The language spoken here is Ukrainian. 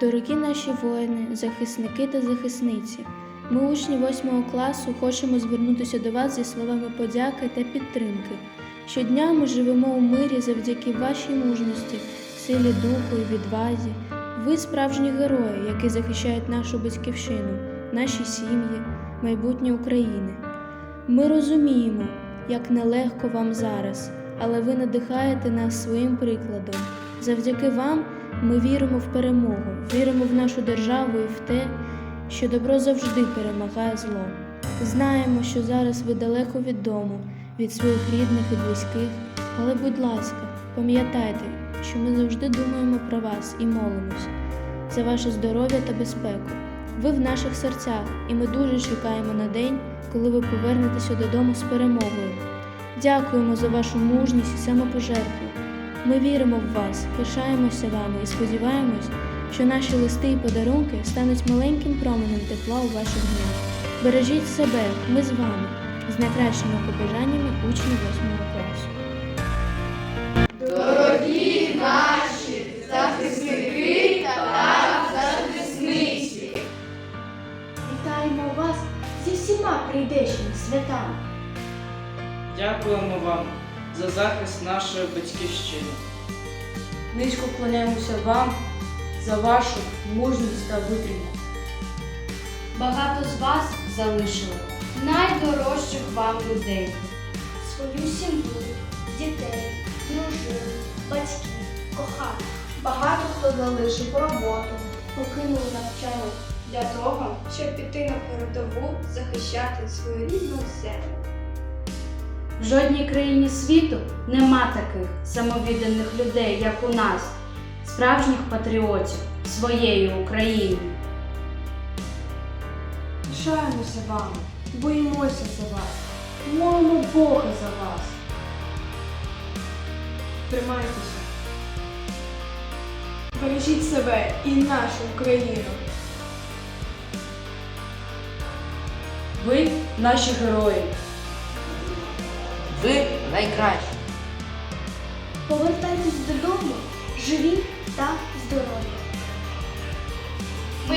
Дорогі наші воїни, захисники та захисниці, ми, учні 8 класу, хочемо звернутися до вас зі словами подяки та підтримки. Щодня ми живемо у мирі завдяки вашій мужності, силі духу і відвазі. Ви справжні герої, які захищають нашу батьківщину, наші сім'ї, майбутнє України. Ми розуміємо, як нелегко вам зараз, але ви надихаєте нас своїм прикладом. Завдяки вам ми віримо в перемогу, віримо в нашу державу і в те, що добро завжди перемагає зло. Знаємо, що зараз ви далеко від дому, від своїх рідних і близьких, але, будь ласка, пам'ятайте, що ми завжди думаємо про вас і молимось за ваше здоров'я та безпеку. Ви в наших серцях, і ми дуже чекаємо на день, коли ви повернетеся додому з перемогою. Дякуємо за вашу мужність і самопожертву. Ми віримо в вас, пишаємося вами і сподіваємось, що наші листи і подарунки стануть маленьким променем тепла у ваших днях. Бережіть себе, ми з вами, з найкращими побажаннями учнів 8 класу. Дорогі наші захисники та захисниці! Вітаємо вас зі всіма прийдешніми святами. Дякуємо вам за захист нашої батьківщини. Низько вклоняємося вам за вашу мужність та витримку. Багато з вас залишили найдорожчих вам людей. Свою сім'ю, дітей, дружину, батьків, коханих. Багато хто залишив роботу Покинули навчання. для того, щоб піти на передову захищати свою рідну землю. В жодній країні світу нема таких самовідданих людей, як у нас, справжніх патріотів своєї України. Пишаємося вами, боїмося за вас, молимо Бога за вас. Тримайтеся. Бережіть себе і нашу Україну. Ви наші герої. Ви найкращі. Повертайтесь додому, живі та здорові. Ми